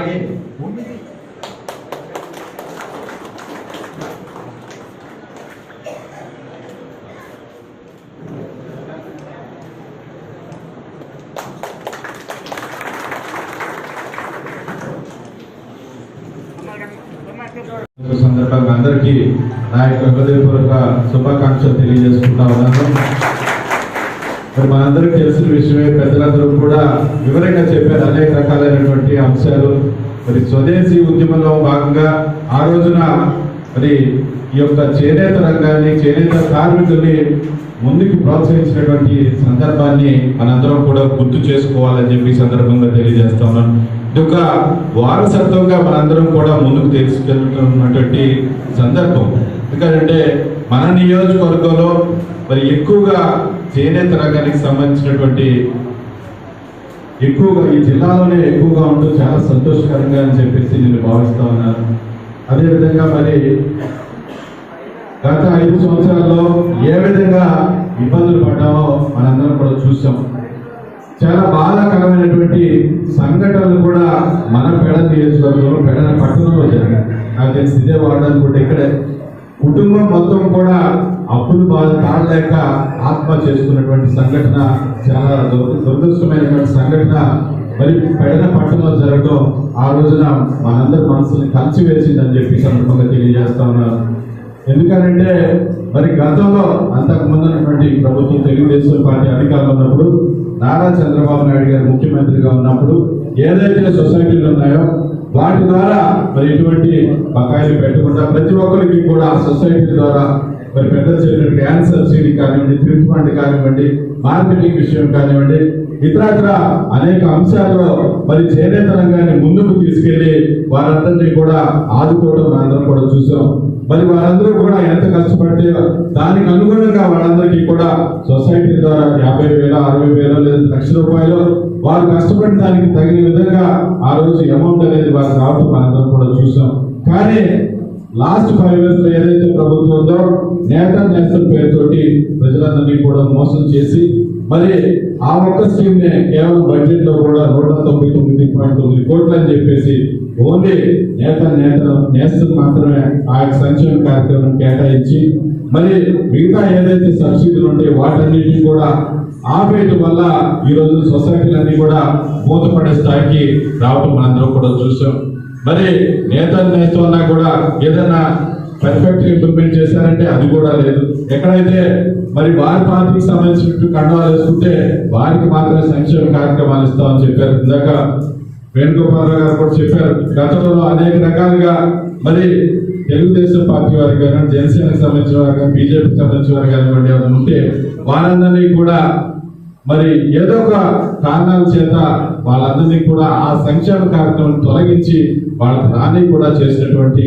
అలాగే. సందర్భంగా అందరికీ నా యొక్క హృదయపూర్వక శుభాకాంక్షలు తెలియజేసుకుంటా ఉన్నాను. మరి మనందరికీ తెలిసిన విషయమే పెద్దలందరూ కూడా వివరంగా చెప్పారు అనేక రకాలైనటువంటి అంశాలు. మరి స్వదేశీ ఉద్యమంలో భాగంగా ఆ రోజున మరి ఈ యొక్క చేనేత రంగాన్ని చేనేత కార్మికుల్ని ముందుకు ప్రోత్సహించినటువంటి సందర్భాన్ని మనందరం కూడా గుర్తు చేసుకోవాలని చెప్పి సందర్భంగా తెలియజేస్తా ఉన్నాను ఇది ఒక వారసత్వంగా మనందరం కూడా ముందుకు తీసుకెళ్తున్నటువంటి సందర్భం. ఎందుకంటే మన నియోజకవర్గంలో మరి ఎక్కువగా చేనేత రంగానికి సంబంధించినటువంటి ఎక్కువగా ఈ జిల్లాలోనే ఎక్కువగా ఉంటూ చాలా సంతోషకరంగా అని చెప్పేసి నేను భావిస్తా ఉన్నాను. అదేవిధంగా మరి గత ఐదు సంవత్సరాల్లో ఏ విధంగా ఇబ్బందులు పడ్డామో మనందరం కూడా చూసాం చాలా బాధాకరమైనటువంటి సంఘటనలు కూడా మన పెడ నియోజకవర్గంలో పెడ పట్టణంలో జరిగాయి. నాకు తెలిసి ఇదే వాడనుకుంటే ఇక్కడే. కుటుంబం మొత్తం కూడా అప్పులు బాధ తాడలేక ఆత్మహత్య చేసుకున్నటువంటి సంఘటన చాలా దురదృష్టమైనటువంటి సంఘటన. మరి పెడన పట్టణంలో జరగడం ఆ రోజున మనందరి మనసుని కలిసివేసిందని చెప్పి సందర్భంగా తెలియజేస్తా ఉన్నారు ఎందుకంటే మరి గతంలో అంతకుముందు ఉన్నటువంటి ప్రభుత్వం తెలుగుదేశం పార్టీ అధికారంలో ఉన్నప్పుడు నారా చంద్రబాబు నాయుడు గారు ముఖ్యమంత్రిగా ఉన్నప్పుడు ఏదైతే సొసైటీలు ఉన్నాయో వాటి ద్వారా మరి ఎటువంటి బకాయిలు పెట్టకుండా ప్రతి ఒక్కరికి కూడా సొసైటీ ద్వారా మరి పెద్ద చెప్పిన గ్యాన్ సబ్సిడీ కానివ్వండి ట్రిప్ ఫండ్ కానివ్వండి మార్కెటింగ్ విషయం కానివ్వండి ఇతరత్ర అనేక అంశాల్లో మరి చేనేత రంగాన్ని ముందుకు తీసుకెళ్ళి వారందరినీ కూడా ఆదుకోవడం మనందరం కూడా చూసాం. మరి వారందరూ కూడా ఎంత కష్టపడితే దానికి అనుగుణంగా వాళ్ళందరికీ కూడా సొసైటీ ద్వారా యాభై వేల అరవై వేల లేదా లక్ష రూపాయలు వారు కష్టపడిన దానికి తగిన విధంగా ఆ రోజు అమౌంట్ అనేది వారు రావడం మనందరం కూడా చూసాం. కానీ లాస్ట్ ఫైవ్ ఇయర్స్లో ఏదైతే ప్రభుత్వం ఉందో నేత నేస్తం పేరుతోటి ప్రజలందరినీ కూడా మోసం చేసి మరి ఆ ఒక్క స్కీమ్ నే కేవలం బడ్జెట్లో కూడా నూట తొంభై తొమ్మిది పాయింట్ తొమ్మిది కోట్లు అని చెప్పేసి ఓన్లీ నేత నేత నేస్తం మాత్రమే ఆ యొక్క సంక్షేమ కార్యక్రమం కేటాయించి మరి మిగతా ఏదైతే సబ్సిడీలు ఉంటాయో వాటన్నిటిని కూడా ఆపేయటం వల్ల ఈ రోజు సొసైటీలన్నీ కూడా మూతపడే స్థాయికి రావటం మనందరం కూడా చూసాం. మరి నేతలు నేస్తున్నా కూడా ఏదైనా పర్ఫెక్ట్ ఇంప్లిమెంట్ చేశారంటే అది కూడా లేదు. ఎక్కడైతే మరి వారి పార్టీకి సంబంధించినట్టు కండవాలు వేసుకుంటే వారికి మాత్రమే సంక్షేమ కార్యక్రమాలు ఇస్తామని చెప్పారు. ఇందాక వేణుగోపాలరావు గారు కూడా చెప్పారు. గతంలో అనేక రకాలుగా మరి తెలుగుదేశం పార్టీ వారు కానీ జనసేనకు సంబంధించిన వారు కానీ బీజేపీకి సంబంధించిన వారు కానివ్వండి ఉంటే వారందరినీ కూడా మరి ఏదో ఒక కారణాల చేత వాళ్ళందరినీ కూడా ఆ సంక్షేమ కార్యక్రమం తొలగించి వాళ్ళకి రాని కూడా చేసినటువంటి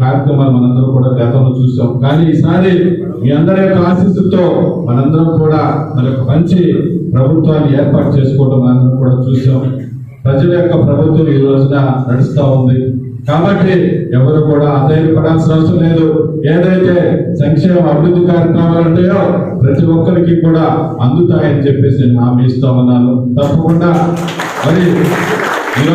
కార్యక్రమాలు మనందరం కూడా గతంలో చూసాం. కానీ ఈసారి మీ అందరి యొక్క ఆశీస్సుతో మనందరం కూడా మరి ఒక మంచి ప్రభుత్వాన్ని ఏర్పాటు చేసుకోవడం మనందరం కూడా చూసాం. ప్రజల యొక్క ప్రభుత్వం ఈ రోజున నడుస్తూ ఉంది. కాబట్టి ఎవరు కూడా అధైర్యపడాల్సిన అవసరం లేదు. ఏదైతే సంక్షేమ అభివృద్ధి కార్యక్రమాలు ఉంటాయో ప్రతి ఒక్కరికి కూడా అందుతాయని చెప్పేసి నేను హామీ ఇస్తా ఉన్నాను. తప్పకుండా. మరి